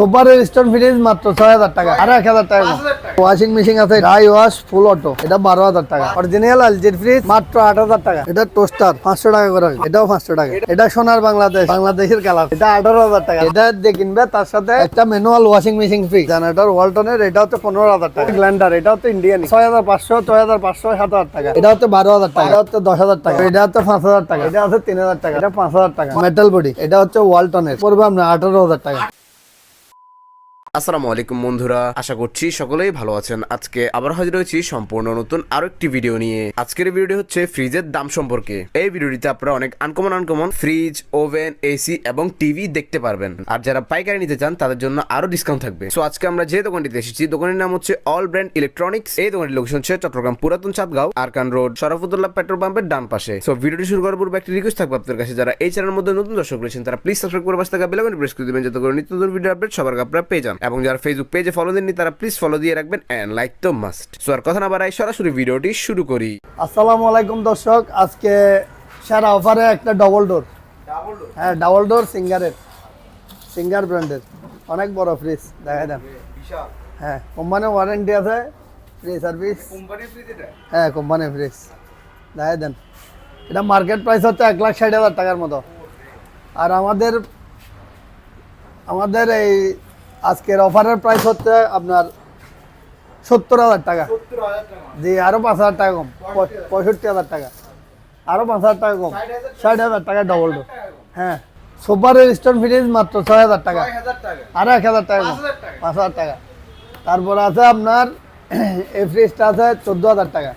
Super stone fridge মাত্র ছয় হাজার টাকা আর এক হাজার টাকা ওয়াশিং মেশিন আছে ড্রাই ওয়াশ ফুল অটো এটা বারো হাজার টাকা অরিজিনাল এলজির ফ্রিজ মাত্র আট হাজার টাকা এটা টোস্টার পাঁচশো টাকা করে এটাও পাঁচশো টাকা এটা সোনার বাংলাদেশ বাংলাদেশের কালার এটা আঠারো হাজার টাকা এটা দিয়ে কিনবে তার সাথে একটা manual washing machine free generator ওয়ালটনের এটা হচ্ছে পনেরো হাজার টাকা গ্ল্যান্ডার এটা হচ্ছে ইন্ডিয়ান ছয় হাজার পাঁচশো ছয় হাজার পাঁচশো সাত হাজার টাকা এটা হচ্ছে বারো হাজার টাকা এটা হচ্ছে দশ হাজার টাকা এটা হচ্ছে পাঁচ হাজার টাকা এটা হচ্ছে তিন হাজার টাকা এটা পাঁচ হাজার টাকা মেটাল বডি এটা হচ্ছে ওয়ালটনের পড়বে আপনার আঠারো হাজার টাকা আসসালামু আলাইকুম, বন্ধুরা। আশা করছি সকলেই ভালো আছেন। আজকে আবার হাজির হয়েছি সম্পূর্ণ নতুন আরও একটি ভিডিও নিয়ে। আজকের এই ভিডিওটি হচ্ছে ফ্রিজের দাম সম্পর্কে। এই ভিডিওটিতে আপনারা অনেক uncommon uncommon fridge oven AC এবং টিভি দেখতে পারবেন। আর যারা পাইকারি নিতে চান, তাদের জন্য আরও ডিসকাউন্ট থাকবে। সো আজকে আমরা যে দোকানটিতে এসেছি দোকানের নাম হচ্ছে অল ব্র্যান্ড ইলেকট্রনিক্স এই দোকানের লোকেশন হচ্ছে চট্টগ্রাম পুরাতন চাঁদগাঁও আরকান রোড শরফুদ্দুল্লাহ পেট্রোল পাম্পের ডান পাশে। সো ভিডিওটি শুরু করার পূর্বে একটি রিকোয়েস্ট থাকবে আপনাদের কাছে। যারা এই চ্যানেলের মধ্যে নতুন দর্শক রয়েছেন, তারা প্লিজ সাবস্ক্রাইব করে পাশে থাকা বেলাকন প্রেস করে দিবেন, যাতে করে নিত্য নতুন ভিডিও আপডেট সবার আপনারা পেয়ে যান। এবং যারা ফেসবুক পেজে ফলো দেননি তারা প্লিজ ফলো দিয়ে রাখবেন এন্ড লাইক তো মাস্ট সো আর কথা না বাড়াই সরাসরি ভিডিওটি শুরু করি। আসসালামু আলাইকুম দর্শক আজকে সেরা অফারে একটা ডবল ডোর হ্যাঁ ডাবল ডোর সিঙ্গারের সিঙ্গার ব্র্যান্ডের অনেক বড় ফ্রিজ দেখা দেন। হ্যাঁ কোম্পানির ওয়ারেন্টি আছে ফ্রি সার্ভিস হ্যাঁ কোম্পানি ফ্রিজ দেখা দেন। এটা মার্কেট প্রাইস হচ্ছে এক লাখ ষাট হাজার টাকার মতো। আর আমাদের আমাদের এই আজকের অফারের প্রাইস হচ্ছে আপনার সত্তর হাজার টাকা জি আরও পাঁচ হাজার টাকা কম পঁয়ষট্টি হাজার টাকা আরও পাঁচ হাজার টাকা কম ষাট হাজার টাকা ডবল ডোর হ্যাঁ সুপার স্টোন ফ্রিজ মাত্র ছয় হাজার টাকা আরও এক হাজার টাকা কম পাঁচ হাজার টাকা তারপর আছে আপনার এই ফ্রিজটা আছে চোদ্দ হাজার টাকা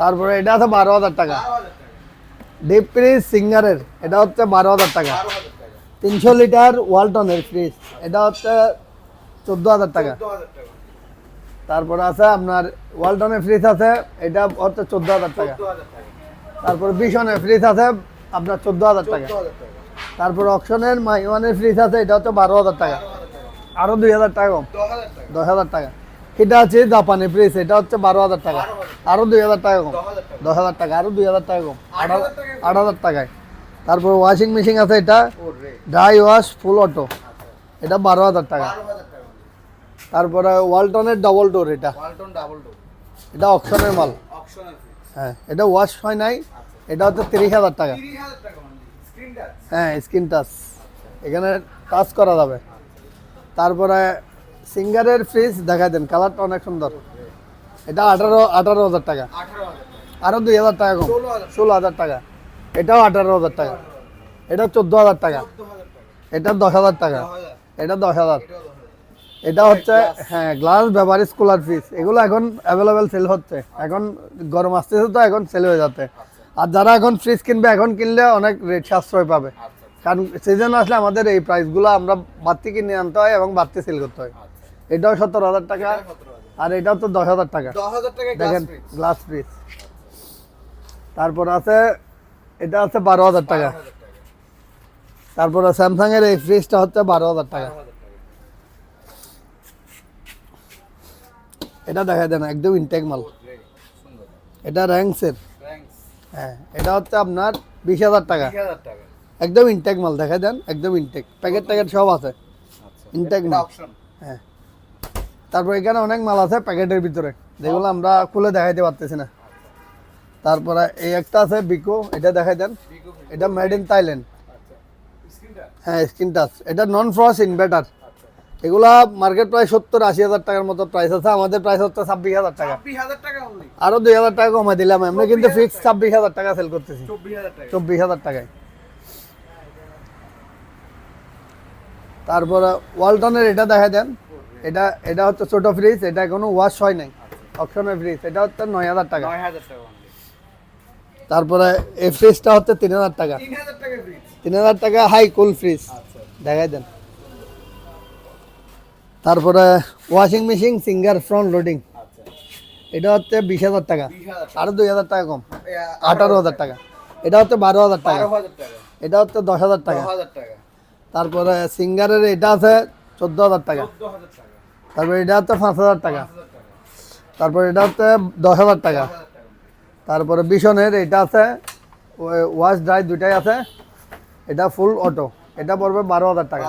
তারপরে এটা আছে বারো হাজার টাকা ডিপ ফ্রিজ সিঙ্গারের এটা হচ্ছে বারো হাজার টাকা তিনশো লিটার ওয়ালটনের ফ্রিজ এটা হচ্ছে চোদ্দ হাজার টাকা। তারপরে আছে আপনার ওয়ালটনের ফ্রিজ আছে, এটা হচ্ছে চোদ্দ হাজার টাকা। তারপর বিশনের ফ্রিজ আছে, আপনার চোদ্দ হাজার টাকা। তারপর অকশনের মাইওয়ানের ফ্রিজ আছে, এটা হচ্ছে বারো হাজার টাকা। আরও দুই হাজার টাকা কম। দশ হাজার টাকা। এটা আছে জাপানি ফ্রিজ এটা হচ্ছে বারো হাজার টাকা। আরও দুই হাজার টাকা কম। দশ হাজার টাকা আরও দুই হাজার টাকা কম। আট হাজার- আট হাজার টাকায়। তারপর ওয়াশিং মেশিন আছে এটা। ড্রাই ওয়াশ ফুল অটো এটা বারো হাজার টাকা। তারপরে ওয়ালটনের ডবল ডোর এটা। এটা অকশনের মাল। হ্যাঁ এটা ওয়াশ হয় নাই। এটা হচ্ছে তিরিশ হাজার টাকা। হ্যাঁ স্ক্রিন টাচ এখানে টাচ করা যাবে। তারপরে সিঙ্গারের ফ্রিজ দেখা দেন কালারটা অনেক সুন্দর। এটা আঠারো আঠারো হাজার টাকা। আরও দুই হাজার টাকা কম। ষোলো হাজার টাকা। এটাও আঠারো হাজার টাকা। এটা চোদ্দ হাজার টাকা। এটা দশ হাজার টাকা। এটা দশ হাজার। এটা হচ্ছে হ্যাঁ গ্লাস ব্যবহারিক কুলার ফিস এগুলো এখন অ্যাভেলেবেল সেল হচ্ছে। এখন গরম আসতেছে তো এখন সেল হয়ে যাচ্ছে। আর যারা এখন ফ্রিজ কিনবে এখন কিনলে অনেক রেট সাশ্রয় পাবে। কারণ সিজন আসলে আমাদের এই প্রাইসগুলো আমরা বাড়তি কিনে আনতে হয় এবং বাড়তি সেল করতে হয়। এটাও সত্তর হাজার টাকা। আর এটাও তো দশ হাজার টাকা। দেখেন গ্লাস ফ্রিজ তারপর আছে এটা আছে বারো হাজার টাকা। তারপরে স্যামসাং এর এই ফ্রিজটা হচ্ছে বারো হাজার টাকা। এটা দেখা দেন, একদম ইনটেক মাল। এটা র্যাঙ্কসের হ্যাঁ এটা হচ্ছে আপনার বিশ হাজার টাকা। একদম ইনটেক মাল দেখা দেন, একদম ইনটেক প্যাকেট ট্যাকেট সব আছে। ইনটেক মাল। হ্যাঁ। তারপর এখানে অনেক মাল আছে প্যাকেটের ভিতরে। যেগুলো আমরা খুলে দেখাইতে পারতেছি না। তারপরে এই একটা আছে বিকো এটা দেখাই দেন। এটা মেড ইন থাইল্যান্ড হ্যাঁ স্ক্রিন টাচ এটা নন ফ্রস ইনভার্টার এগুলা মার্কেট প্রায় সত্তর আশি হাজার টাকার মতো প্রাইস আছে। আমাদের প্রাইস হচ্ছে ছাব্বিশ হাজার টাকা। আরও দুই হাজার টাকা কমাই দিলাম। আমরা কিন্তু ফিক্স ছাব্বিশ হাজার টাকা সেল করতেছি। চব্বিশ হাজার টাকায়। তারপরে ওয়ালটনের এটা দেখা দেন। এটা এটা হচ্ছে ছোট ফ্রিজ এটা কোনো ওয়াশ হয় নাই। অপশনের ফ্রিজ এটা হচ্ছে নয় হাজার টাকা। তারপরে এই ফ্রিজটা হচ্ছে তিন হাজার টাকা তিন হাজার টাকা হাই কুল ফ্রিজ দেখাই দেন তারপরে washing machine Singer front loading এটা হচ্ছে বিশ হাজার টাকা আরও দুই হাজার টাকা কম আঠারো হাজার টাকা এটা হচ্ছে বারো হাজার টাকা এটা হচ্ছে দশ হাজার টাকা তারপরে সিঙ্গারের এটা আছে চোদ্দ হাজার টাকা তারপরে এটা হচ্ছে পাঁচ হাজার টাকা তারপরে এটা হচ্ছে দশ হাজার টাকা তারপরে বিশনের এটা আছে ওয়াশ ড্রাই দুইটাই আছে এটা ফুল অটো এটা পড়বে বারো হাজার টাকা।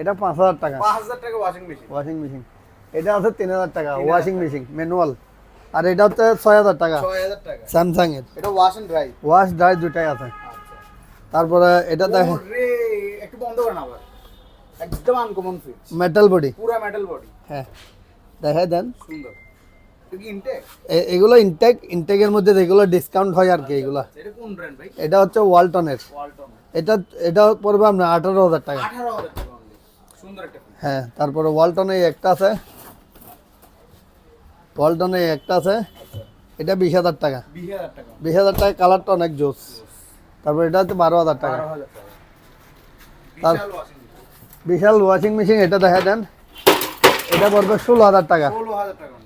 এটা পাঁচ হাজার টাকা। ওয়াশিং মেশিন এটা আছে তিন হাজার টাকা ওয়াশিং মেশিন ম্যানুয়াল আর এটা হচ্ছে ছয় হাজার টাকা। স্যামসাং এর এটা ওয়াশ ড্রাই ওয়াশ ড্রাই দুটাই আছে। তারপরে এটা দেখো একটু বন্ধ করেন আবার। একদম আনকমন ফিট মেটাল বডি পুরো মেটাল বডি হ্যাঁ। দেখাই দেন। সুন্দর। এগুলো ইনটেক ইনটেকের মধ্যে যেগুলো ডিসকাউন্ট হয় আর কি এগুলো। এটা হচ্ছে ওয়ালটনের। ওয়ালটন। এটা এটা পড়বে আপনার আঠারো হাজার টাকা। হ্যাঁ তারপরে ওয়ালটনে একটা আছে। ওয়ালটনে একটা আছে। এটা বিশ হাজার টাকা। বিশ হাজার টাকা। কালারটা অনেক জোস। তারপর এটা হচ্ছে বারো হাজার টাকা। বিশাল ওয়াশিং মেশিন এটা দেখা দেন এটা পড়বে ষোলো হাজার টাকা।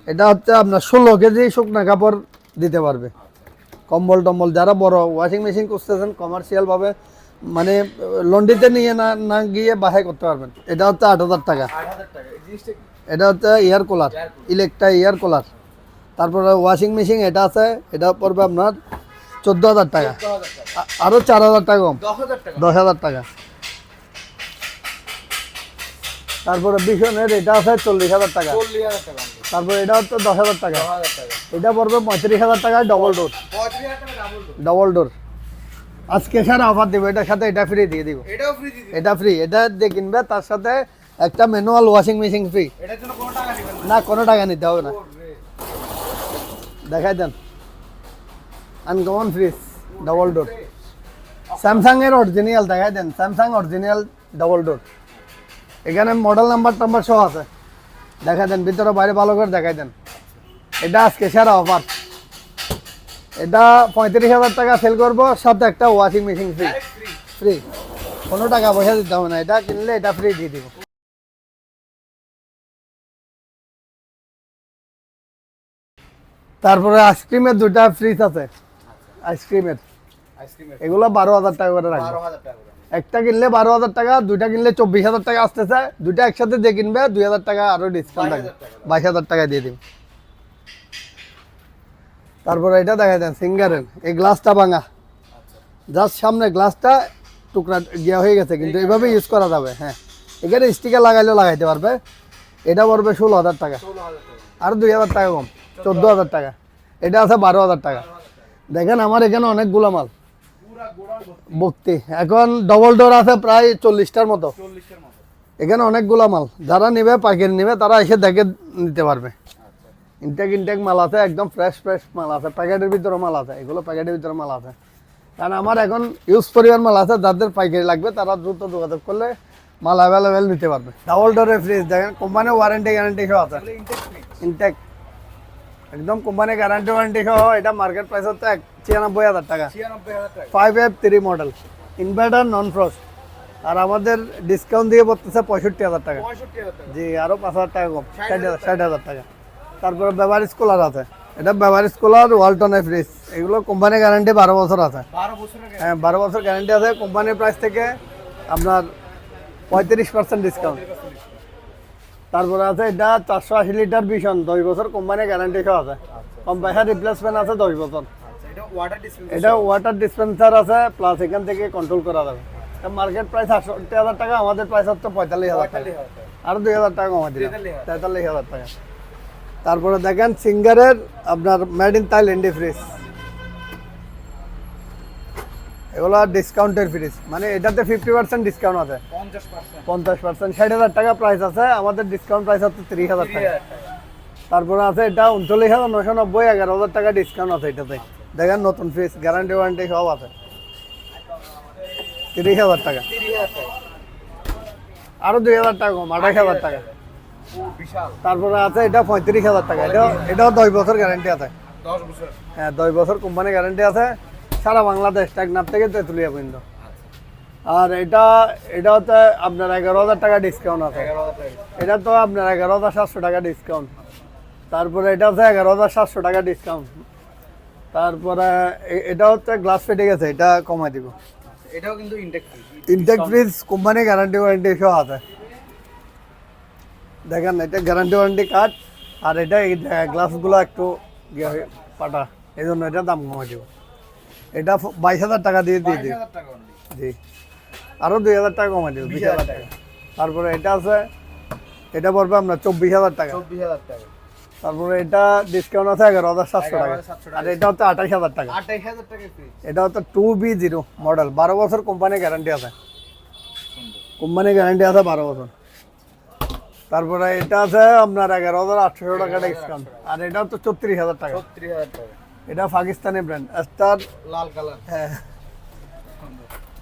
এটা হচ্ছে আপনার ষোলো কেজি শুকনা কাপড় দিতে পারবে। কম্বল টম্বল যারা বড় ওয়াশিং মেশিন করতেছেন কমার্শিয়াল ভাবে মানে লন্ডিতে নিয়ে না না গিয়ে বাসায় করতে পারবেন। এটা হচ্ছে আট হাজার টাকা। এটা হচ্ছে air cooler Electra air cooler তারপরে ওয়াশিং মেশিন এটা আছে এটা পড়বে আপনার চোদ্দ হাজার টাকা। দশ হাজার টাকা। আ- আরও চার হাজার টাকা কম। দশ হাজার টাকা। তারপরে বিশনের এটা আছে চল্লিশ হাজার টাকা। চল্লিশ হাজার টাকা। তারপরে এটা হচ্ছে দশ হাজার টাকা। এটা পড়বে পঁয়ত্রিশ হাজার টাকায় ডবল ডোর ডাবল ডোর আজকে সারা অফার দিব এটার সাথে এটা ফ্রি দিয়ে দিব। এটা ফ্রি এটা দিয়ে কিনবে তার সাথে একটা ম্যানুয়াল ওয়াশিং মেশিন ফ্রি না। না কোনো টাকা নিতে হবে না। দেখাই দেন। Uncommon fridge double door Samsung এর অরিজিনাল দেখাই দেন। স্যামসাং অরিজিনাল ডবল ডোর এখানে মডেল নাম্বার টাম্বার সহ আছে। দেখাই দেন ভিতরে বাইরে ভালো করে দেখাই দেন। এটা আজকে সেরা অফার এটা পঁয়ত্রিশ হাজার টাকা সেল করব সাথে একটা ওয়াশিং মেশিন ফ্রি ফ্রি কোনো টাকা পয়সা দিতে হবে না এটা কিনলে এটা ফ্রি দিয়ে দিব। তারপরে আইসক্রিমের দুটা ফ্রিজ আছে। আইসক্রিমের আইসক্রিমের এগুলো বারো হাজার টাকা করে রাখবে। একটা কিনলে বারো হাজার টাকা দুইটা কিনলে চব্বিশ হাজার টাকা আসতেছে। দুইটা একসাথে দিয়ে কিনবে দুই হাজার টাকা আরও ডিসকাউন্ট থাকবে বাইশ হাজার টাকা দিয়ে দিব তারপরে এটা দেখা দেন সিঙ্গারের এই গ্লাসটা ভাঙা। জাস্ট সামনে গ্লাসটা টুকরা গিয়া হয়ে গেছে কিন্তু এভাবে ইউজ করা যাবে হ্যাঁ। এখানে স্টিকার লাগাইলেও লাগাইতে পারবে। এটা পড়বে ষোলো হাজার টাকা। ষোলো হাজার টাকা। আর দুই হাজার টাকা কম। চোদ্দ হাজার টাকা। এটা আছে বারো হাজার টাকা। দেখেন আমার এখানে অনেকগুলো মাল। ভর্তি এখন ডবল ডোর আছে প্রায় চল্লিশটার মতো। এখানে অনেকগুলো মাল। যারা নেবে পাইকারি নেবে তারা এসে দেখে নিতে পারবে। ইনটেক ইনটেক মাল আছে একদম ফ্রেশ ফ্রেশ মাল আছে। প্যাকেটের ভিতরে মাল আছে এগুলো প্যাকেটের ভিতরে মাল আছে। কারণ আমার এখন ইউজ পরিমাণ মাল আছে যাদের পাইকারি লাগবে তারা দ্রুত যোগাযোগ করলে মাল অ্যাভেলেবেল নিতে পারবে। ডাবল ডোরের ফ্রিজ দেখেন কোম্পানির ওয়ারেন্টি গ্যারান্টি সহ আছে। ইনটেক ইনটেক একদম কোম্পানি গ্যারান্টি ওয়ারেন্টি সহ এটা মার্কেট প্রাইস হচ্ছে এক ছিয়ানব্বই হাজার টাকা। Five F three model inverter non frost আর আমাদের ডিসকাউন্ট দিয়ে পড়তেছে পঁয়ষট্টি হাজার টাকা। জি আরও পাঁচ হাজার টাকা কম ষাট হাজার ষাট হাজার টাকা। তারপরে বেভারেজ কুলার আছে। এটা বেভারেজ কুলার ওয়ালটনের ফ্রিজ এগুলো কোম্পানি গ্যারান্টি বারো বছর আছে। হ্যাঁ বারো বছর গ্যারান্টি আছে। কোম্পানির প্রাইস থেকে আপনার পঁয়ত্রিশ পার্সেন্ট ডিসকাউন্ট তারপরে আছে এটা চারশো আশি লিটার ভীষণ দশ বছর কোম্পানি গ্যারান্টি সহ আছে কম পয়সা রিপ্লেসমেন্ট আছে দশ বছর। আচ্ছা, এটা ওয়াটার ডিসপেন্সার আছে প্লাস এখান থেকে কন্ট্রোল করা যাবে। মার্কেট প্রাইস আটষট্টি হাজার টাকা আমাদের প্রাইস হচ্ছে পঁয়তাল্লিশ হাজার টাকা। আর দুই হাজার টাকা কমা দিলাম। তেতাল্লিশ হাজার। টাকা। তারপরে দেখেন সিঙ্গারের আপনার মেড ইন থাইল্যান্ডি ফ্রিজ এগুলো ডিসকাউন্টের ফ্রিজ মানে এটাতে ফিফটি পার্সেন্ট ডিসকাউন্ট আছে। পঞ্চাশ পার্সেন্ট ষাট হাজার টাকা প্রাইস আছে। আমাদের ডিসকাউন্ট প্রাইস হচ্ছে তিরিশ হাজার টাকা। তারপরে আছে এটা উনচল্লিশ হাজার নশো নব্বই। এগারো হাজার টাকা ডিসকাউন্ট আছে এটাতে। দেখেন নতুন ফ্রিজ গ্যারান্টি ওয়ারেন্টি সব আছে। তিরিশ হাজার টাকা। আরও দুই হাজার টাকা কম আঠাশ হাজার টাকা। তারপরে আছে এটা পঁয়ত্রিশ হাজার টাকা। এটা এটাও দশ বছর গ্যারান্টি আছে। হ্যাঁ দশ বছর কোম্পানি গ্যারান্টি আছে। সারা বাংলাদেশ টেকনাফ থেকে তেঁতুলিয়া পর্যন্ত। আর এটা এটা হচ্ছে আপনার এগারো হাজার টাকা ডিসকাউন্ট আছে। এটা তো আপনার এগারো হাজার সাতশো টাকা ডিসকাউন্ট তারপরে এটা হচ্ছে এগারো হাজার সাতশো টাকা ডিসকাউন্ট তারপরে এটা হচ্ছে গ্লাস ফেটে গেছে এটা কমাই দিব। এটাও কিন্তু intact intact fridge company guarantee warranty সহ আছে। দেখেন এটা গ্যারান্টি ওয়ারেন্টি কার্ড আর এটা গ্লাসগুলো একটু পাটা এই জন্য এটা দাম কমাই দিব। এটা বাইশ হাজার টাকা দিয়ে দিয়ে দিই। জি। আরও দুই হাজার টাকা কমাই দিব বিশ হাজার টাকা। তারপরে এটা আছে এটা পড়বে আপনার চব্বিশ হাজার টাকা। চব্বিশ হাজার টাকা। তারপরে এটা ডিসকাউন্ট আছে এগারো হাজার সাতশো টাকা। আর এটা হচ্ছে আঠাশ হাজার টাকা। আঠাইশ হাজার টাকা এটা হচ্ছে টু বি জিরো মডেল বারো বছর কোম্পানি গ্যারান্টি আছে। কোম্পানি গ্যারান্টি আছে বারো বছর। তারপরে এটা আছে আপনার এগারো হাজার আটশো টাকা ডিসকাউন্ট আর এটা হচ্ছে ছত্রিশ হাজার টাকা। ছত্রিশ হাজার টাকা। এটা পাকিস্তানি ব্র্যান্ড স্টার লাল কালার। হ্যাঁ।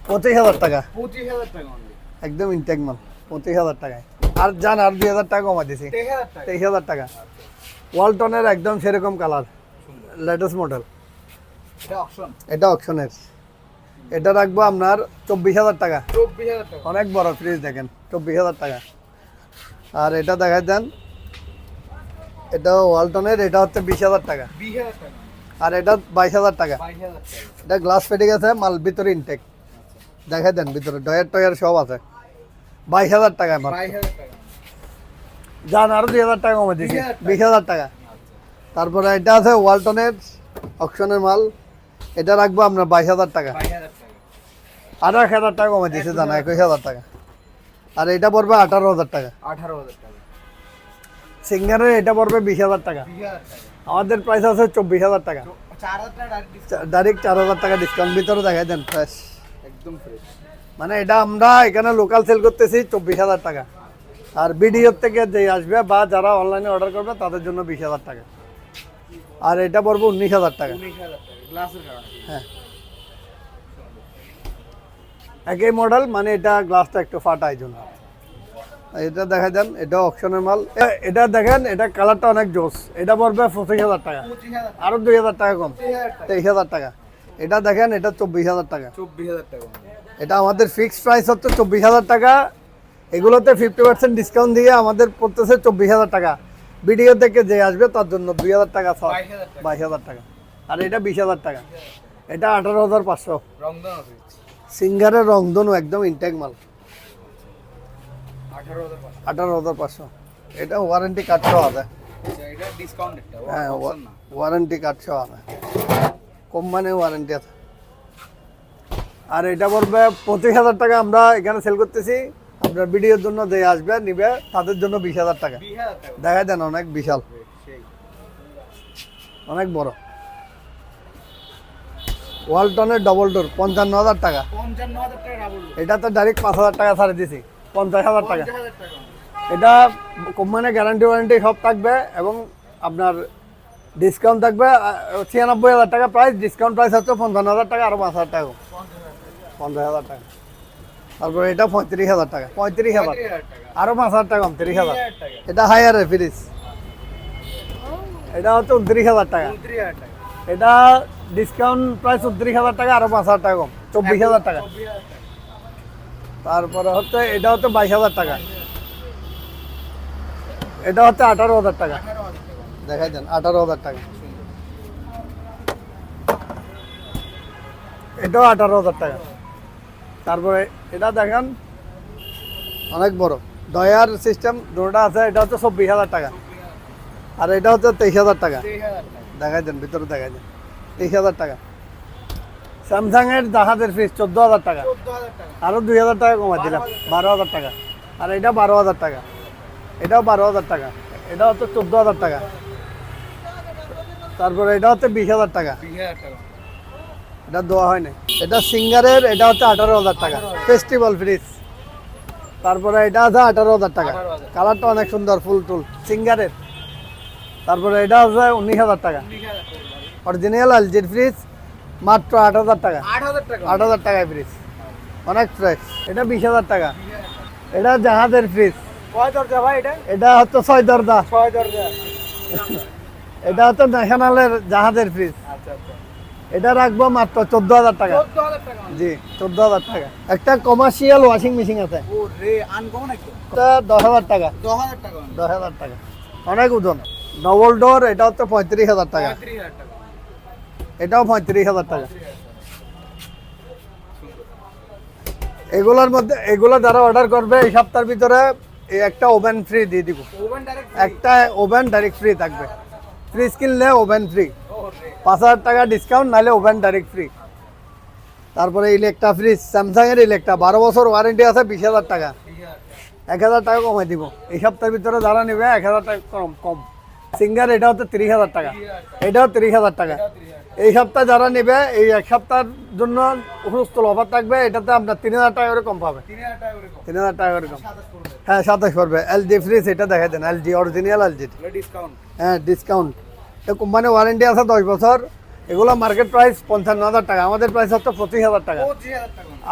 পঁচিশ হাজার টাকা। পঁচিশ হাজার টাকা। একদম ইনটেক মাল। পঁচিশ হাজার টাকায়। আর যান আর দুই হাজার টাকা কমা দিছি। তেইশ হাজার টাকা। ওয়ালটনের একদম সেরকম কালার লেটেস্ট মডেল এটা অপশন এটা অপশনের এটা রাখব আপনার চব্বিশ হাজার টাকা। চব্বিশ হাজার টাকা। অনেক বড় ফ্রিজ দেখেন চব্বিশ হাজার টাকা। আর এটা দেখাই দেন। এটা ওয়ালটনের এটা হচ্ছে বিশ হাজার টাকা। বিশ হাজার টাকা। আর এটা বাইশ হাজার টাকা এটা গ্লাস ফেটে গেছে মাল ভিতরে ইনটেক দেখাই দেন ভিতরে ডয়ার টয়ার সব আছে বাইশ হাজার টাকা আমার যান আরও দুই হাজার টাকা কমে দিচ্ছি বিশ হাজার টাকা তারপরে এটা আছে ওয়ালটনের অকশনের মাল এটা রাখব আপনার বাইশ হাজার টাকা বাইশ হাজার টাকা আর এক হাজার টাকা কমে দিয়েছে জানা একুশ হাজার টাকা আর এটা পড়বে আঠারো হাজার টাকা আঠারো হাজার টাকা সিঙ্গারের এটা পড়বে বিশ হাজার টাকা আমাদের প্রাইস আছে চব্বিশ হাজার টাকা। ডাইরেক্ট চার হাজার টাকা ডিসকাউন্ট ভিতরে দেখাই দেন ফ্রেশ একদম ফ্রেশ মানে এটা আমরা এখানে লোকাল সেল করতেছি চব্বিশ হাজার টাকা। আর বিডিওর থেকে যে আসবে বা যারা অনলাইনে অর্ডার করবে তাদের জন্য বিশ হাজার টাকা। আর এটা পড়বে উনিশ হাজার টাকা। হ্যাঁ। একই মডেল মানে এটা গ্লাসটা একটু ফাটা এই জন্য। এটা দেখা যান এটা অপশনের মাল। এটা দেখেন এটা কালারটা অনেক জোস। এটা পড়বে পঁচিশ হাজার টাকা। আরও দুই হাজার টাকা কম। তেইশ হাজার টাকা। এটা দেখেন এটা চব্বিশ হাজার টাকা। চব্বিশ হাজার টাকা এটা আমাদের ফিক্সড প্রাইস হচ্ছে চব্বিশ হাজার টাকা। এগুলোতে ফিফটি পার্সেন্ট ডিসকাউন্ট দিয়ে আমাদের পড়তেছে চব্বিশ হাজার টাকা। ভিডিও থেকে যে আসবে তার জন্য দুই হাজার টাকা ছাড়। বাইশ হাজার টাকা। আর এটা বিশ হাজার টাকা। এটা আঠারো হাজার পাঁচশো। সিঙ্গারের রংধনু একদম ইনটেক মাল। আঠারো হাজার পাঁচশো। এটা ওয়ারেন্টি আছে আচ্ছা, একটা হ্যাঁ ওয়ারেন্টি আছে কোম্পানির ওয়ারেন্টি আছে। আর এটা পড়বে পঁচিশ হাজার টাকা। আমরা এখানে সেল করতেছি। আপনার ভিডিওর জন্য যে আসবে নিবে তাদের জন্য বিশ হাজার টাকা। দেখা দেন অনেক বিশাল। অনেক বড়। ওয়ালটনের ডবল ডোর পঞ্চান্ন হাজার টাকা। পঞ্চান্ন হাজার টাকা ডাবল এটা তো ডাইরেক্ট পাঁচ হাজার টাকা ছাড়ে দিছি। পঞ্চাশ হাজার টাকা। এটা কোম্পানির গ্যারান্টি ওয়ারেন্টি সব থাকবে এবং আপনার ডিসকাউন্ট থাকবে ছিয়ানব্বই হাজার টাকা প্রাইস ডিসকাউন্ট প্রাইস হচ্ছে পঞ্চান্ন হাজার টাকা আরও পাঁচ হাজার টাকা পঞ্চাশ হাজার টাকা তারপরে এটা পঁয়ত্রিশ হাজার টাকা পঁয়ত্রিশ হাজার আরও পাঁচ হাজার টাকা কম তিরিশ হাজার এটা হায়ার ফ্রিজ এটা হচ্ছে উনত্রিশ হাজার টাকা উনত্রিশ এটা ডিসকাউন্ট প্রাইস উনত্রিশ হাজার টাকা আরও পাঁচ হাজার টাকা কম চব্বিশ হাজার টাকা তারপরে হচ্ছে এটা হচ্ছে বাইশ হাজার টাকা। এটা হচ্ছে আঠারো হাজার টাকা। দেখাই দেন, আঠারো হাজার টাকা। এটাও আঠারো হাজার টাকা। তারপরে এটা দেখেন, অনেক বড়। দয়ার সিস্টেম দুটোটা আছে, এটা হচ্ছে চব্বিশ হাজার টাকা। আর এটা হচ্ছে তেইশ হাজার টাকা। দেখাই দেন, ভিতরে দেখাই দেন। তেইশ হাজার টাকা। স্যামসাং এর জাহাজের ফিস চোদ্দ হাজার টাকা। আরও দুই হাজার টাকা কমাই দিলাম বারো হাজার টাকা। আর এটা বারো হাজার টাকা। এটাও বারো হাজার টাকা। এটা হচ্ছে চোদ্দ হাজার টাকা। তারপরে এটা হচ্ছে বিশ হাজার টাকা। এটা দেওয়া হয় না এটা সিঙ্গারের এটা হচ্ছে আঠারো হাজার টাকা। ফেস্টিভ্যাল ফ্রিজ তারপরে এটা আছে আঠারো হাজার টাকা কালারটা অনেক সুন্দর ফুল টুল। সিঙ্গারের। তারপরে এটা আছে উনিশ হাজার টাকা। উনিশ হাজার টাকা। অরিজিনাল এলজির ফ্রিজ মাত্র আট হাজার টাকা। আট হাজার টাকা। টাকায় ফ্রিজ অনেক ফ্রেশ এটা বিশ হাজার টাকা। এটা জাহাজের ফ্রিজ কয় দরজা ভাই এটা? এটা হচ্ছে ছয় দরজা। ছয় দরজা। এটা হচ্ছে ন্যাশনালের জাহাজের ফ্রিজ আচ্ছা আচ্ছা। এটা রাখব মাত্র চোদ্দ হাজার টাকা। টাকা জি চোদ্দ হাজার টাকা। একটা কমার্শিয়াল ওয়াশিং মেশিন আছে। দশ হাজার টাকা। দশ হাজার টাকা টাকা। অনেক ওজন। ডবল ডোর এটা হচ্ছে পঁয়ত্রিশ হাজার টাকা। এটাও পঁয়ত্রিশ হাজার টাকা। এগুলোর মধ্যে এগুলো যারা অর্ডার করবে এই সপ্তাহের ভিতরে একটা ওভেন ফ্রি দিয়ে দিব। একটা ওভেন ডাইরেক্ট ফ্রি থাকবে। ফ্রিজ কিনলে ওভেন ফ্রি পাঁচ হাজার টাকা ডিসকাউন্ট নাহলে ওভেন ডাইরেক্ট ফ্রি তারপরে ইলেকট্রা ফ্রিজ স্যামসাং এর ইলেকট্রা বারো বছর ওয়ারেন্টি আছে বিশ হাজার টাকা। বিশ হাজার টাকা এক হাজার টাকা কমাই দিব। এই সপ্তাহের ভিতরে যারা নেবে এক হাজার টাকা কম কম। সিঙ্গার এটা হচ্ছে তিরিশ হাজার টাকা। এটাও তিরিশ হাজার টাকা। এই সপ্তাহে যারা নেবে এই এক সপ্তাহের জন্য হুলস্থুল অফার থাকবে এটাতে আপনার তিন হাজার টাকা করে কম পাবে। তিন হাজার টাকা করে কম। হ্যাঁ সাতাশ পড়বে। এলজি ফ্রিজ এটা দেখা দেন এলজি অরিজিনাল এলজি হ্যাঁ ডিসকাউন্ট এটা কোম্পানি ওয়ারেন্টি আছে দশ বছর। এগুলো মার্কেট প্রাইস পঞ্চান্ন হাজার টাকা। আমাদের প্রাইস হচ্ছে পঁচিশ হাজার টাকা।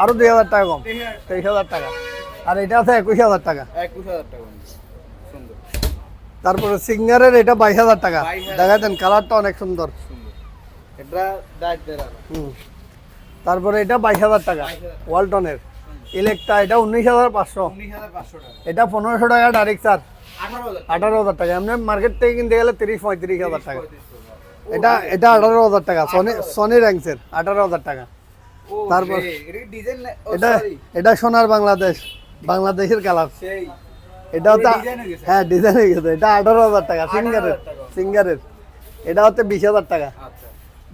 আরও দুই হাজার টাকা কম। তেইশ হাজার। টাকা। আর এটা আছে একুশ হাজার টাকা। একুশ হাজার টাকা তারপরে সিঙ্গারের এটা বাইশ হাজার টাকা। 22,000 দেখা দেন কালারটা অনেক সুন্দর। এটা তারপরে এটা বাইশ হাজার টাকা 22,000 ওয়ালটনের। ইলেকট্রা এটা উনিশ হাজার পাঁচশো। এটা পনেরোশো টাকা ডাইরেক্ট চার আঠারো হাজার টাকা। এমনি মার্কেট থেকে কিনতে গেলে তিরিশ পঁয়ত্রিশ হাজার টাকা। এটা এটা আঠারো হাজার টাকা। সনি সনি র্যাঙ্কসের আঠারো হাজার টাকা। তারপর- এটা এটা সোনার বাংলাদেশ। বাংলাদেশের কালার এটা হচ্ছে হয়ে ডিজাইন হয়ে গেছে। এটা আঠারো হাজার টাকা। 18,000 সিঙ্গারের সিঙ্গারের এটা হচ্ছে বিশ হাজার টাকা। আচ্ছা।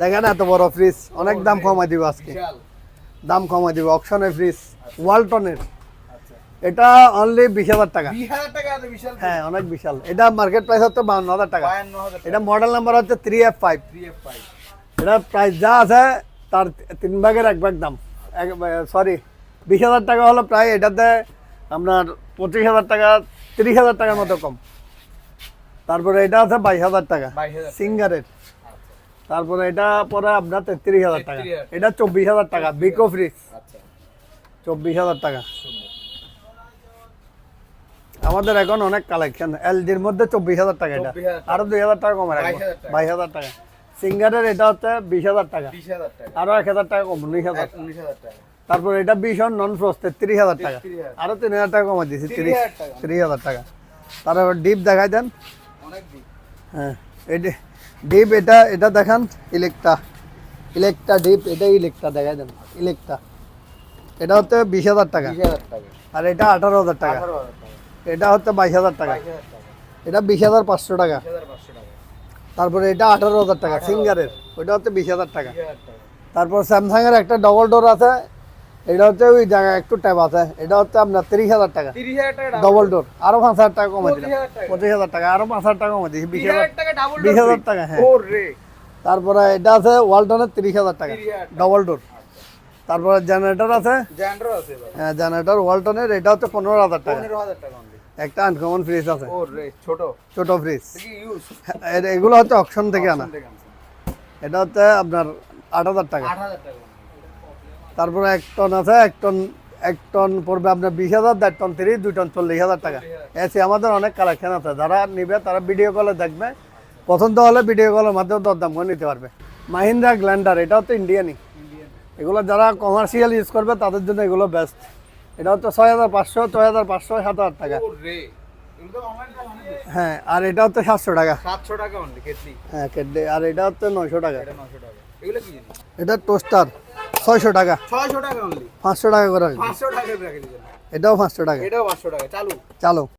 দেখেন এত বড় ফ্রিজ অনেক দাম কমাই দিব আজকে। দাম কমাই দিব অকশনের ফ্রিজ ওয়ালটনের এটা অনলি বিশ হাজার টাকা। হ্যাঁ অনেক বিশাল। এটা মার্কেট প্রাইস হচ্ছে বাউন্ন হাজার টাকা। এটা মডেল নাম্বার হচ্ছে থ্রি এফ ফাইভ এটা প্রাইস যা আছে তার তিন ভাগের এক ভাগ দাম। সরি বিশ হাজার টাকা হলো প্রায় এটাতে আপনার পঁচিশ হাজার টাকা তিরিশ হাজার টাকার মতো কম। তারপরে এটা আছে বাইশ হাজার টাকা। সিঙ্গারের তারপরে এটা পরে আপনার তেত্রিশ হাজার টাকা এটা চব্বিশ হাজার টাকা বিকো ফ্রিজ আচ্ছা চব্বিশ হাজার টাকা আমাদের এখন অনেক কালেকশন এলজির মধ্যে চব্বিশ হাজার টাকা এটা 24,000 টাকা। আরও দুই হাজার টাকা কমে রাখব বাইশ হাজার টাকা সিঙ্গারের এটা হচ্ছে বিশ হাজার টাকা আরও এক হাজার টাকা কম উনিশ হাজার তারপর এটা ভীষণ নন ফ্রস্ট তেত্রিশ হাজার টাকা 33,000 আরও তিন হাজার টাকা কমা দিয়েছি তিরিশ 30,000 তিরিশ হাজার টাকা তারপর ডিপ দেখাই দেন হ্যাঁ এটা ডিপ এটা এটা দেখান ইলেকট্রা ইলেকট্রা ডিপ এটা ইলেকট্রা দেখাই দেন। ইলেকট্রা এটা হচ্ছে বিশ হাজার টাকা। টাকা। আর এটা আঠারো হাজার টাকা। এটা হচ্ছে বাইশ হাজার টাকা। এটা বিশ হাজার পাঁচশো টাকা। তারপরে এটা আঠারো হাজার টাকা সিঙ্গারের ওইটা হচ্ছে বিশ বিশ হাজার টাকা। তারপর স্যামসাংয়ের একটা ডবল ডোর আছে। এটা হচ্ছে ওই জায়গায় একটু ট্যাব আছে। এটা হচ্ছে আপনার তিরিশ হাজার টাকা। ডবল ডোর আরও পাঁচ হাজার টাকা কমে দিলাম। পঁচিশ হাজার টাকা। আরও পাঁচ হাজার টাকা কমে দিয়েছি। বিশ হাজার বিশ হাজার টাকা, হ্যাঁ। তারপরে এটা আছে ওয়ালটনের তিরিশ হাজার টাকা। ডবল ডোর তারপরে জেনারেটর আছে। এবার জেনারেটর ওয়ালটনের এটা হচ্ছে পনেরো হাজার টাকা। একটা আনকমন ফ্রিজ আছে। ছোট। ছোট ফ্রিজ কি এগুলো হচ্ছে অপশন থেকে আনা। এটা হচ্ছে আপনার আট হাজার টাকা। তারপরে এক টন আছে এক টন এক টন পড়বে আপনার বিশ হাজার দেড় টন তিরিশ দুই টন চল্লিশ হাজার টাকা। এসে আমাদের অনেক কালেকশন আছে যারা নিবে তারা ভিডিও কলে দেখবে। পছন্দ হলে ভিডিও কলের মাধ্যমে দরদাম করে নিতে পারবে। মাহিন্দ্রা গ্ল্যান্ডার এটা হচ্ছে ইন্ডিয়ানই এগুলো যারা কমার্শিয়াল ইউজ করবে তাদের জন্য এগুলো বেস্ট এটা হচ্ছে ছয় হাজার পাঁচশো ছয় হাজার পাঁচশো সাত হাজার টাকা। তো। হ্যাঁ আর এটা হচ্ছে সাতশো টাকা। সাতশো টাকা হ্যাঁ আর এটা হচ্ছে নয়শো টাকা। এটা টোস্টার ছয়শো টাকা। ছয়শো টাকা অনলি পাঁচশো টাকা করে। পাঁচশো টাকা এটাও পাঁচশো টাকা। এটাও পাঁচশো টাকা। চালু। চালো।